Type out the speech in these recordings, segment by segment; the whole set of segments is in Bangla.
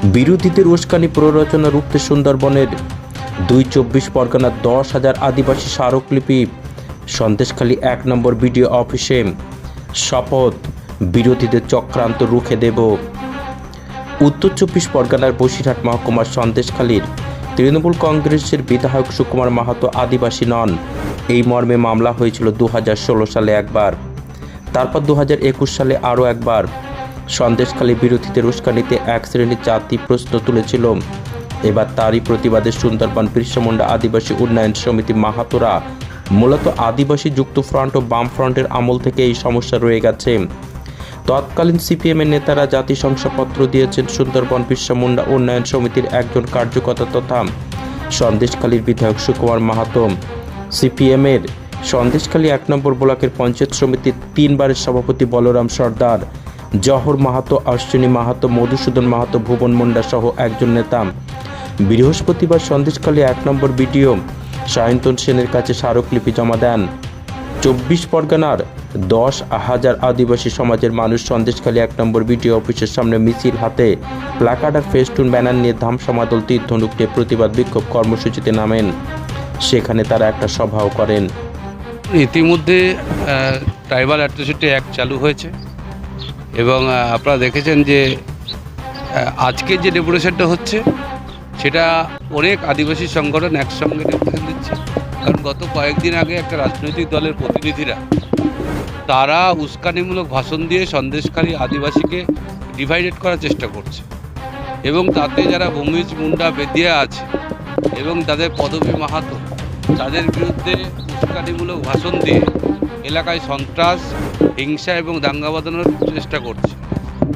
বিরোধীদের উস্কানি প্ররোচনা রুখতে সুন্দরবনের দুই চব্বিশ পরগনার দশ হাজার আদিবাসী স্মারকলিপি সন্দেশখালী এক নম্বর বিডিও অফিসে শপথ, বিরোধীদের চক্রান্ত রুখে দেব। উত্তর চব্বিশ পরগনার বসিরহাট মহকুমার সন্দেশখালীর তৃণমূল কংগ্রেসের বিধায়ক সুকুমার মাহাতো আদিবাসী নন। এই মর্মে মামলা হয়েছিল দু হাজার ষোলো সালে একবার। তারপর দু হাজার একুশ সালে আরও একবার। সন্দেশখালী বিরোধীদের উস্কানিতে এক শ্রেণির জাতি প্রশ্ন তুলেছিল। এবার তারই প্রতিবাদে সুন্দরবন বিরসামুন্ডা আদিবাসী উন্নয়ন সমিতি মাহাতোরা মূলত আদিবাসী যুক্ত ফ্রন্ট ও বাম ফ্রন্টের আমল থেকে এই সমস্যা রয়ে গেছে। তৎকালীন সিপিএমের নেতারা জাতি শংসাপত্র দিয়েছেন সুন্দরবন বিরসামুন্ডা উন্নয়ন সমিতির একজন কার্যকর্তা তথা সন্দেশখালীর বিধায়ক সুকুমার মাহাতো। সিপিএমের সন্দেশখালী এক নম্বর ব্লকের পঞ্চায়েত সমিতির তিনবারের সভাপতি বলরাম সর্দার। জহর মাহাতো, অশ্বিনী মাহাতো, মধুসূদন মাহাতো, ভুবন মুন্ডা সহ একজন নেতা। বৃহস্পতিবার সন্দেশখালী এক নম্বর বিডিও সায়ন্তন সেনের কাছে স্মারকলিপি জমা দেন। চব্বিশ পরগনার দশ হাজার আদিবাসী সমাজের মানুষ সন্দেশখালী এক নম্বর বিডিও অফিসের সামনে মিছিল হাতে প্লাকার্ড আর ফেস্টুন, ব্যানার নিয়ে ধাম সমাদল তীর্থনুক নিয়ে প্রতিবাদ বিক্ষোভ কর্মসূচিতে নামেন। সেখানে তারা একটা সভাও করেন। ইতিমধ্যে ট্রাইবাল অ্যাট্রোসিটি অ্যাক্ট চালু হয়েছে। এবং আপনারা দেখেছেন যে আহ, আজকে যে ডেপুটেশনটা হচ্ছে সেটা অনেক আদিবাসী সংগঠন একসঙ্গে ডেপুটেশন দিচ্ছে। কারণ গত কয়েকদিন আগে একটা রাজনৈতিক দলের প্রতিনিধিরা তারা উস্কানিমূলক ভাষণ দিয়ে সন্দেশকারী আদিবাসীকে ডিভাইডেড করার চেষ্টা করছে। এবং তাতে যারা ভূমিজ মুন্ডা বেদিয়া আছে এবং তাদের পদবী মাহাতো তাদের বিরুদ্ধে উস্কানিমূলক ভাষণ দিয়ে এলাকায় সন্ত্রাস, হিংসা এবং দাঙ্গা বাঁধানোর চেষ্টা করছে।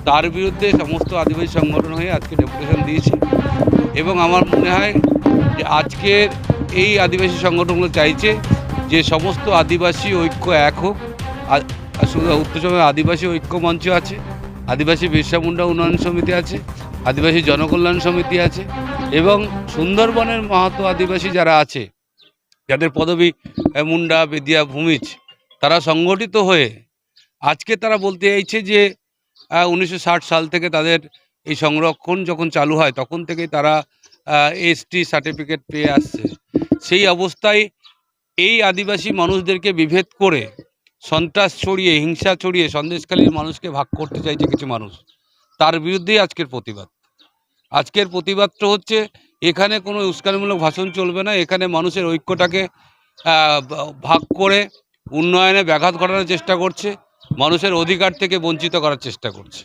তার বিরুদ্ধে সমস্ত আদিবাসী সংগঠন হয়ে আজকে ডেপুটেশন দিয়েছে এবং আমার মনে হয় যে আজকের এই আদিবাসী সংগঠনগুলো চাইছে যে সমস্ত আদিবাসী ঐক্য এক হোক। শুধু উত্তরচব্বিশ আদিবাসী ঐক্য মঞ্চ আছে, আদিবাসী বিরসা মুন্ডা উন্নয়ন সমিতি আছে, আদিবাসী জনকল্যাণ সমিতি আছে এবং সুন্দরবনের মাহাতো আদিবাসী যারা আছে যাদের পদবী মুন্ডা, বেদিয়া, ভূমিজ, তারা সংগঠিত হয়ে আজকে তারা বলতে চাইছে যে উনিশশো ষাট সাল থেকে তাদের এই সংরক্ষণ যখন চালু হয়, তখন থেকেই তারা এসটি সার্টিফিকেট পেয়ে আসছে। সেই অবস্থায় এই আদিবাসী মানুষদেরকে বিভেদ করে, সন্ত্রাস ছড়িয়ে, হিংসা ছড়িয়ে সন্দেশকালীর মানুষকে ভাগ করতে চাইছে কিছু মানুষ। তার বিরুদ্ধেই আজকের প্রতিবাদ। আজকের প্রতিবাদটা হচ্ছে, এখানে কোনো উস্কানিমূলক ভাষণ চলবে না, এখানে মানুষের ঐক্যটাকে ভাগ করে উন্নয়নে ব্যাঘাত ঘটানোর চেষ্টা করছে, মানুষের অধিকার থেকে বঞ্চিত করার চেষ্টা করছে।